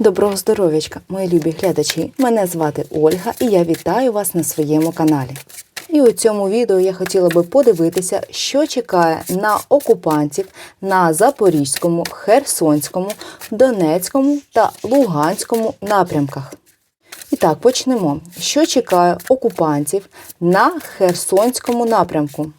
Доброго здоров'ячка, мої любі глядачі! Мене звати Ольга і я вітаю вас на своєму каналі. І у цьому відео я хотіла би подивитися, що чекає на окупантів на Запорізькому, Херсонському, Донецькому та Луганському напрямках. І так, почнемо. Що чекає окупантів на Херсонському напрямку?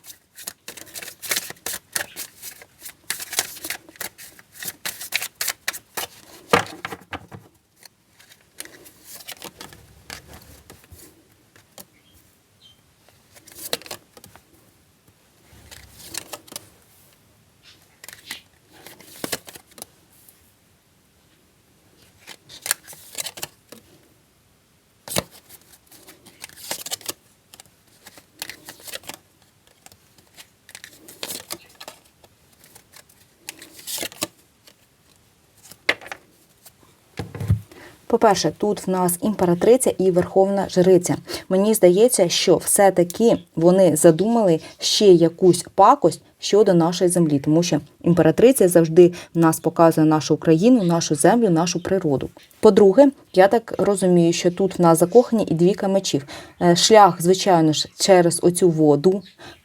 По-перше, тут в нас імператриця і верховна жриця. Мені здається, що все-таки вони задумали ще якусь пакость щодо нашої землі, тому що імператриця завжди нас показує нашу Україну, нашу землю, нашу природу. По-друге, я так розумію, що тут в нас закохані і двійка мечів. Е, Шлях, звичайно ж, через оцю воду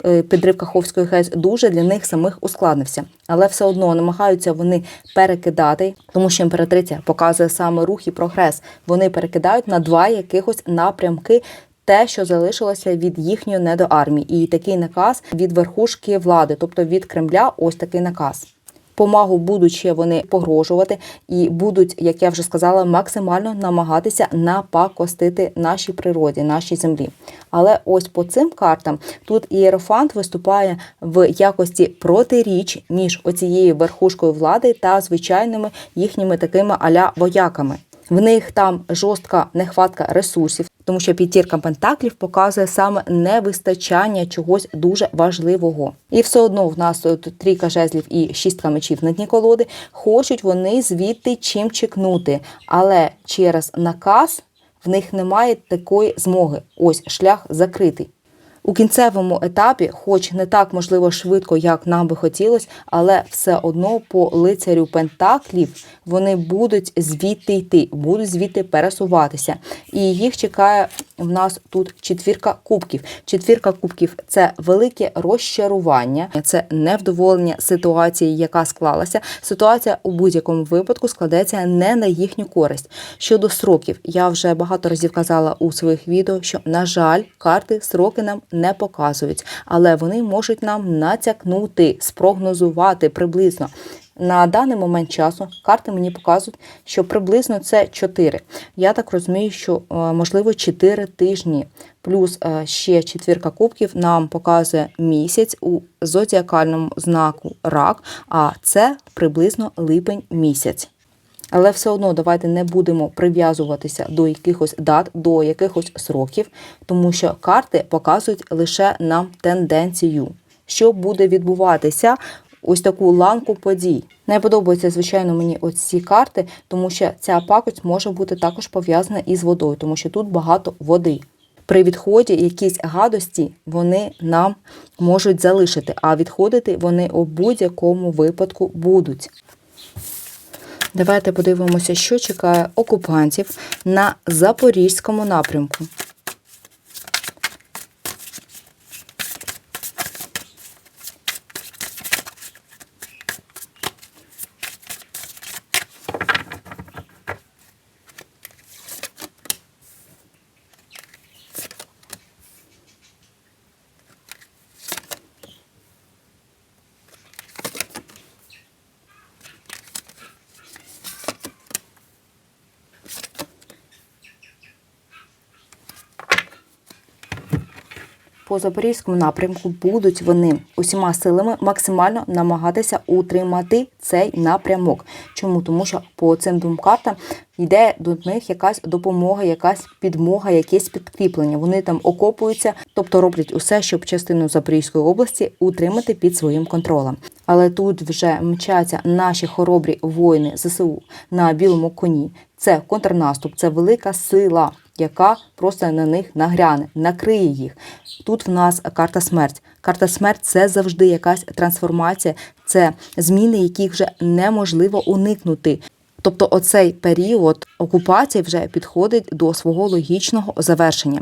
е, підрив Каховської ГЕС дуже для них самих ускладнився, але все одно намагаються вони перекидати, тому що імператриця показує саме рух і прогрес. Вони перекидають на два якихось напрямки. Те, що залишилося від їхньої недоармії, і такий наказ від верхушки влади, тобто від Кремля, ось такий наказ. Помагу будуть вони погрожувати і будуть, як я вже сказала, максимально намагатися напакостити нашій природі, нашій землі. Але ось по цим картам тут ієрофант виступає в якості протиріч між оцією верхушкою влади та звичайними їхніми такими аля вояками. В них там жорстка нехватка ресурсів, тому що п'ятірка пентаклів показує саме невистачання чогось дуже важливого. І все одно в нас тут трійка жезлів і шістка мечів на дні колоди. Хочуть вони звідти чим чекнути, але через наказ в них немає такої змоги. Ось шлях закритий. У кінцевому етапі, хоч не так можливо швидко, як нам би хотілося, але все одно по лицарю Пентаклів вони будуть звідти йти, будуть звідти пересуватися. І їх чекає в нас тут четвірка кубків. Четвірка кубків це велике розчарування, це невдоволення ситуації, яка склалася. Ситуація у будь-якому випадку складеться не на їхню користь. Щодо сроків, я вже багато разів казала у своїх відео, що на жаль, карти сроки нам не показують, але вони можуть нам натякнути, спрогнозувати приблизно. На даний момент часу карти мені показують, що приблизно це 4. Я так розумію, що е, можливо 4 тижні. Плюс е, ще четвірка кубків нам показує місяць у зодіакальному знаку рак, а це приблизно липень місяць. Але все одно давайте не будемо прив'язуватися до якихось дат, до якихось сроків, тому що карти показують лише нам тенденцію, що буде відбуватися. Ось таку ланку подій. Не подобаються, звичайно, мені ось ці карти, тому що ця пакость може бути також пов'язана із водою, тому що тут багато води. При відході якісь гадості вони нам можуть залишити, а відходити вони у будь-якому випадку будуть. Давайте подивимося, що чекає окупантів на запорізькому напрямку. По запорізькому напрямку будуть вони усіма силами максимально намагатися утримати цей напрямок. Чому? Тому що по цим двом картам йде до них якась допомога, якась підмога, якесь підкріплення. Вони там окопуються, тобто роблять усе, щоб частину Запорізької області утримати під своїм контролем. Але тут вже мчаться наші хоробрі воїни ЗСУ на білому коні. Це контрнаступ, це велика сила яка просто на них нагряне, накриє їх. Тут в нас карта смерть. Карта смерть це завжди якась трансформація, це зміни, яких вже неможливо уникнути. Тобто, оцей період окупації вже підходить до свого логічного завершення.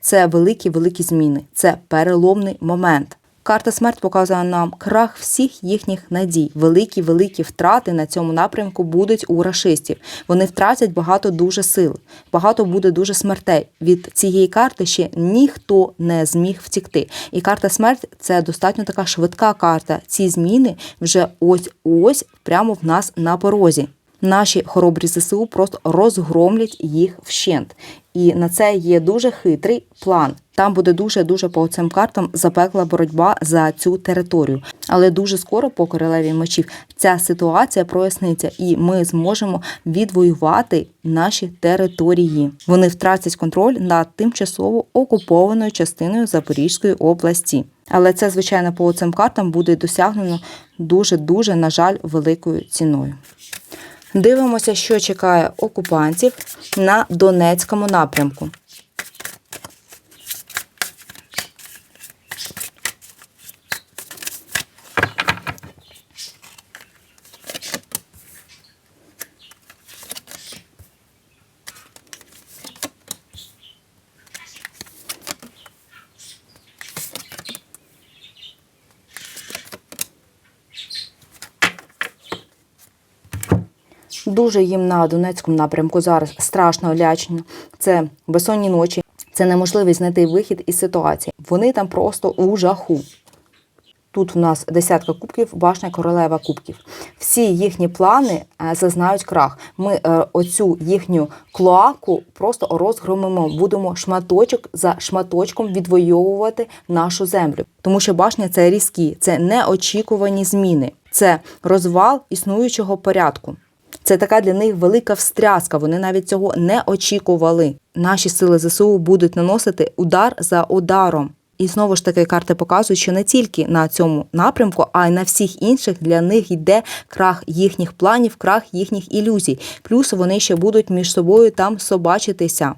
Це великі великі зміни, це переломний момент. Карта смерть показує нам крах всіх їхніх надій. Великі великі втрати на цьому напрямку будуть у рашистів. Вони втратять багато дуже сил, багато буде дуже смертей. Від цієї карти ще ніхто не зміг втікти. І карта смерть це достатньо така швидка карта. Ці зміни вже ось ось прямо в нас на порозі. Наші хоробрі ЗСУ просто розгромлять їх вщент. І на це є дуже хитрий план. Там буде дуже дуже по цим картам запекла боротьба за цю територію. Але дуже скоро по королеві мечів ця ситуація проясниться, і ми зможемо відвоювати наші території. Вони втратять контроль над тимчасово окупованою частиною Запорізької області. Але це, звичайно, по цим картам буде досягнено дуже дуже, на жаль, великою ціною. Дивимося, що чекає окупантів на Донецькому напрямку. Дуже їм на Донецькому напрямку зараз страшно лячно. Це безсонні ночі, це неможливість знайти вихід із ситуації. Вони там просто у жаху. Тут у нас десятка кубків, башня королева кубків. Всі їхні плани е, зазнають крах. Ми е, оцю їхню клоаку просто розгромимо. Будемо шматочок за шматочком відвоювати нашу землю. Тому що башня це різкі, це неочікувані зміни, це розвал існуючого порядку. Це така для них велика встряска. Вони навіть цього не очікували. Наші сили ЗСУ будуть наносити удар за ударом. І знову ж таки карти показують, що не тільки на цьому напрямку, а й на всіх інших для них йде крах їхніх планів, крах їхніх ілюзій. Плюс вони ще будуть між собою там собачитися.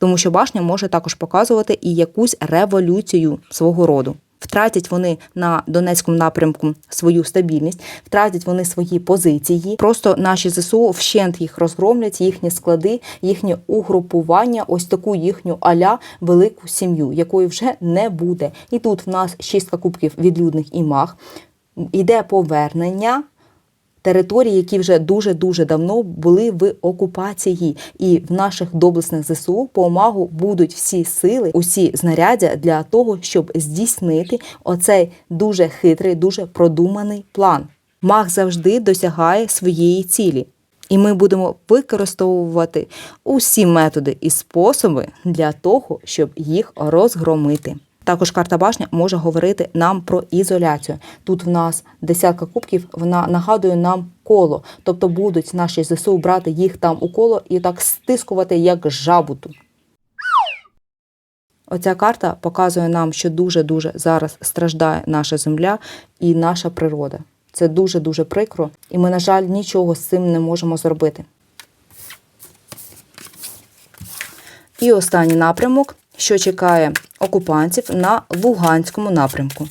Тому що башня може також показувати і якусь революцію свого роду. Втратять вони на Донецькому напрямку свою стабільність, втратять вони свої позиції. Просто наші ЗСУ вщент їх розгромлять, їхні склади, їхнє угрупування, ось таку їхню аля велику сім'ю, якої вже не буде. І тут в нас шістка кубків відлюдних і маг. Іде повернення території, які вже дуже дуже давно були в окупації, і в наших доблесних ЗСУ по омагу будуть всі сили, усі знаряддя для того, щоб здійснити оцей дуже хитрий, дуже продуманий план. Маг завжди досягає своєї цілі. І ми будемо використовувати усі методи і способи для того, щоб їх розгромити. Також карта башня може говорити нам про ізоляцію. Тут в нас десятка кубків, вона нагадує нам коло, тобто будуть наші ЗСУ брати їх там у коло і так стискувати як жабуту. Оця карта показує нам, що дуже-дуже зараз страждає наша земля і наша природа. Це дуже-дуже прикро, і ми, на жаль, нічого з цим не можемо зробити. І останній напрямок, що чекає окупантів на Луганському напрямку.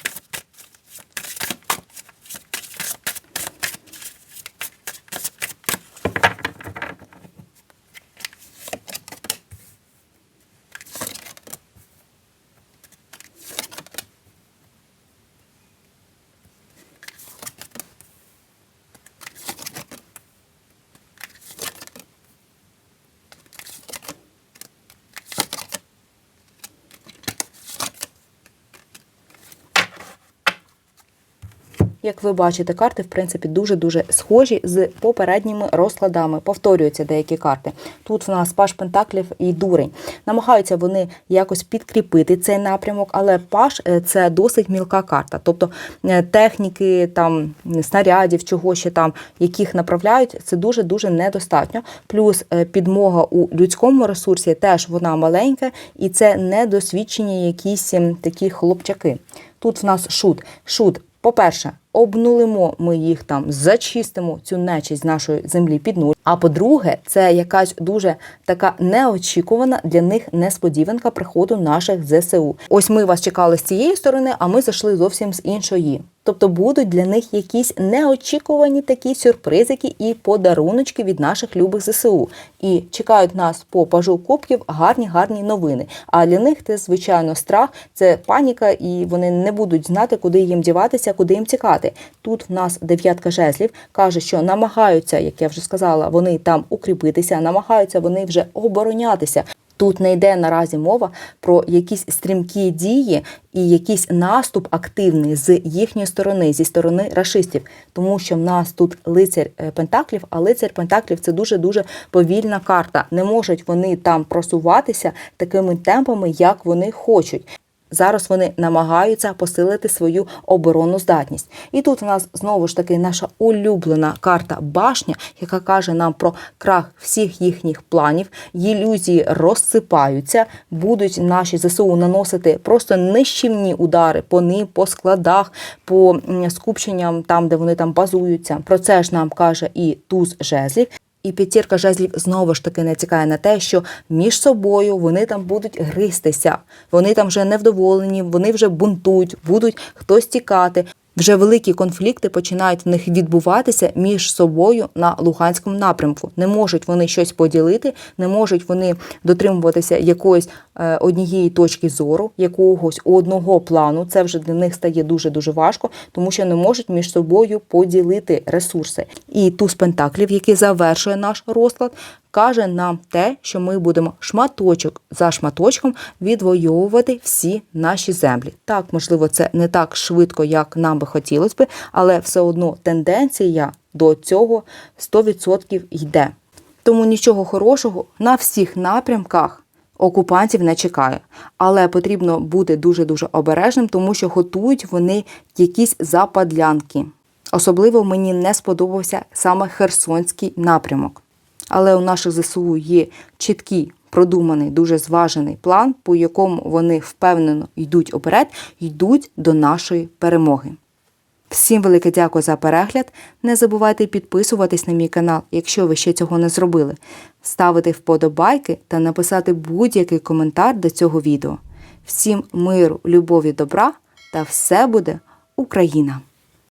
Як ви бачите, карти, в принципі, дуже-дуже схожі з попередніми розкладами. Повторюються деякі карти. Тут в нас паш Пентаклів і дурень. Намагаються вони якось підкріпити цей напрямок, але паш е, це досить мілка карта. Тобто е, техніки, там снарядів, чого ще там, яких направляють, це дуже-дуже недостатньо. Плюс е, підмога у людському ресурсі теж вона маленька, і це недосвідчені якісь ем, такі хлопчаки. Тут в нас шут. Шут по-перше, обнулимо ми їх там, зачистимо цю нечість з нашої землі під нуль. А по-друге, це якась дуже така неочікувана для них несподіванка приходу наших ЗСУ. Ось ми вас чекали з цієї сторони, а ми зайшли зовсім з іншої. Тобто будуть для них якісь неочікувані такі сюрпризики і подаруночки від наших любих ЗСУ. І чекають нас по пажу кубків гарні гарні новини. А для них це звичайно страх, це паніка, і вони не будуть знати, куди їм діватися, куди їм тікати. Тут в нас дев'ятка жезлів каже, що намагаються, як я вже сказала, вони там укріпитися, намагаються вони вже оборонятися. Тут не йде наразі мова про якісь стрімкі дії і якийсь наступ активний з їхньої сторони, зі сторони рашистів, тому що в нас тут лицар е, Пентаклів, а лицар Пентаклів це дуже дуже повільна карта. Не можуть вони там просуватися такими темпами, як вони хочуть. Зараз вони намагаються посилити свою оборонну здатність. І тут у нас знову ж таки наша улюблена карта башня, яка каже нам про крах всіх їхніх планів. Ілюзії розсипаються, будуть наші ЗСУ наносити просто нищівні удари по ним, по складах, по скупченням там, де вони там базуються. Про це ж нам каже і туз жезлів. І п'ятірка жезлів знову ж таки натякає на те, що між собою вони там будуть гристися, вони там вже невдоволені, вони вже бунтують, будуть хтось тікати. Вже великі конфлікти починають в них відбуватися між собою на Луганському напрямку. Не можуть вони щось поділити, не можуть вони дотримуватися якоїсь е, однієї точки зору, якогось одного плану. Це вже для них стає дуже дуже важко, тому що не можуть між собою поділити ресурси. І туз пентаклів, який завершує наш розклад, каже нам те, що ми будемо шматочок за шматочком відвоювати всі наші землі. Так, можливо, це не так швидко, як нам би хотілося би, але все одно тенденція до цього 100% йде. Тому нічого хорошого на всіх напрямках окупантів не чекає. Але потрібно бути дуже-дуже обережним, тому що готують вони якісь западлянки. Особливо мені не сподобався саме Херсонський напрямок. Але у наших ЗСУ є чіткий, продуманий, дуже зважений план, по якому вони впевнено йдуть оперед, йдуть до нашої перемоги. Всім велике дякую за перегляд. Не забувайте підписуватись на мій канал, якщо ви ще цього не зробили, ставити вподобайки та написати будь-який коментар до цього відео. Всім миру, любові, добра та все буде Україна!